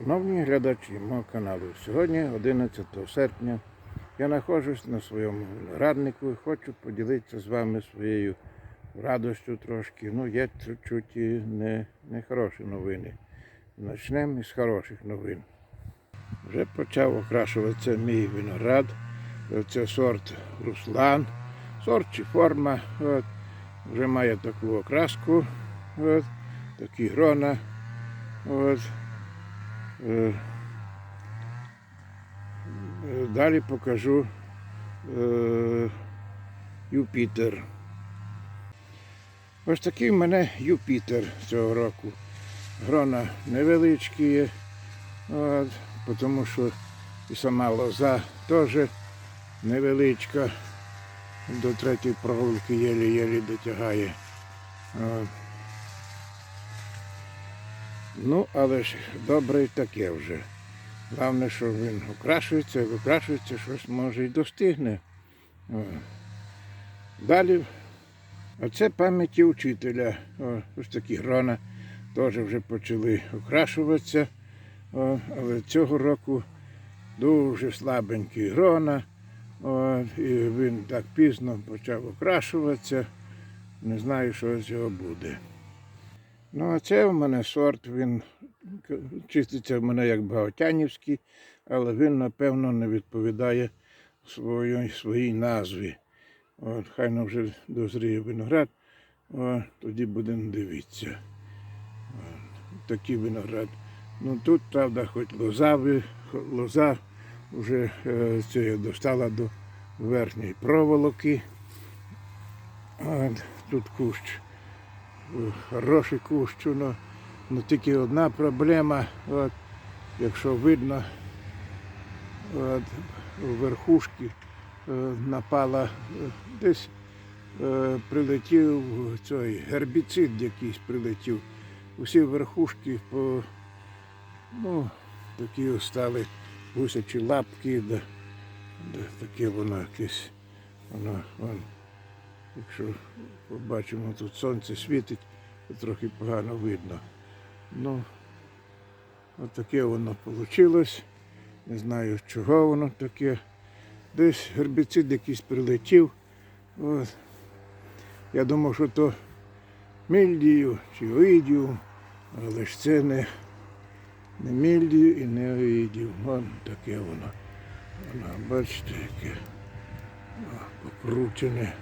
Шановні глядачі мого каналу, сьогодні 11 серпня я знаходжусь на своєму винограднику і хочу поділитися з вами своєю радостю трошки. Ну, є чуть-чуть не, не хороші новини. Почнемо із хороших новин. Вже почав окрашуватися мій виноград. Це сорт Руслан. Сорт чи форма. От. Вже має таку окраску. От. Такі грона. От. Е, е, Далі покажу е, Юпітер. Ось такий в мене Юпітер цього року. Грона невеличкі є, тому що і сама лоза теж невеличка. До третьої проволоки єлі-єлі дотягає. От. Ну, але ж добре таке вже. Головне, що він окрашується, як окрашується, щось може і достигне. О. Далі, оце пам'яті учителя. Ось такі грона теж вже почали окрашуватися. О, але цього року дуже слабенькі грона. О, і він так пізно почав окрашуватися. Не знаю, що з цього буде. Ну, а це в мене сорт, він чиститься в мене як багатянівський, але він, напевно, не відповідає своїй, своїй назві. От, хай нам вже дозріє виноград, о, тоді будемо дивитися. От, такий виноград. Ну тут, правда, хоч лоза, лоза вже е, достала до верхньої проволоки. От, тут кущ хороший кущ, ну, ну тільки одна проблема, от, якщо видно, от, верхушки е, напала, е, десь е, прилетів цей гербіцид якийсь прилетів. Усі верхушки по, ну, такі стали гусячі лапки, да, да, таке воно якесь, воно, вон, Якщо побачимо, тут сонце світить, то трохи погано видно. Ну, от таке воно вийшло. Не знаю, чого воно таке. Десь гербіцид якийсь прилетів. От. Я думав, що то мільдію чи оїдіум, але ж це не, не мільдію і не оїдіум. Вон таке воно. Воно, бачите, яке О,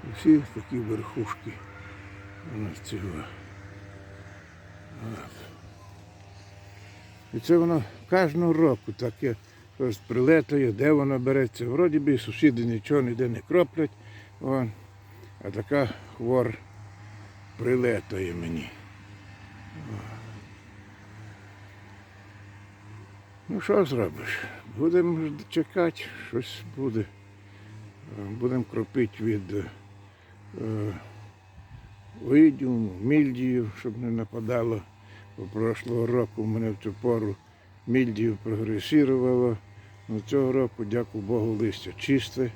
покручене. Всі такі верхушки у цього. І це воно кожного року таке щось прилетає, де воно береться. Вроді би сусіди нічого ніде не кроплять, вон, а така хвор прилетає мені. Ну що зробиш? Будемо чекати, щось буде. Будемо кропити від е, видіуму, мільдію, щоб не нападало. Бо прошлого року мене в цю пору мільдію прогресувало. Ну, цього року, дякую Богу, листя чисте,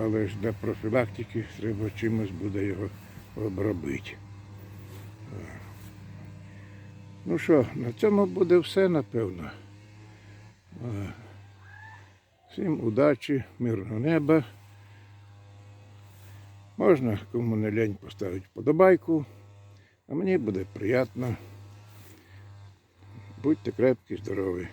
але ж для профілактики треба чимось буде його обробити. Е. Ну що, на цьому буде все, напевно. Е, Всім удачі, мирного неба. Можна кому не лень поставити вподобайку, а мені буде приємно. Будьте крепкі, здорові.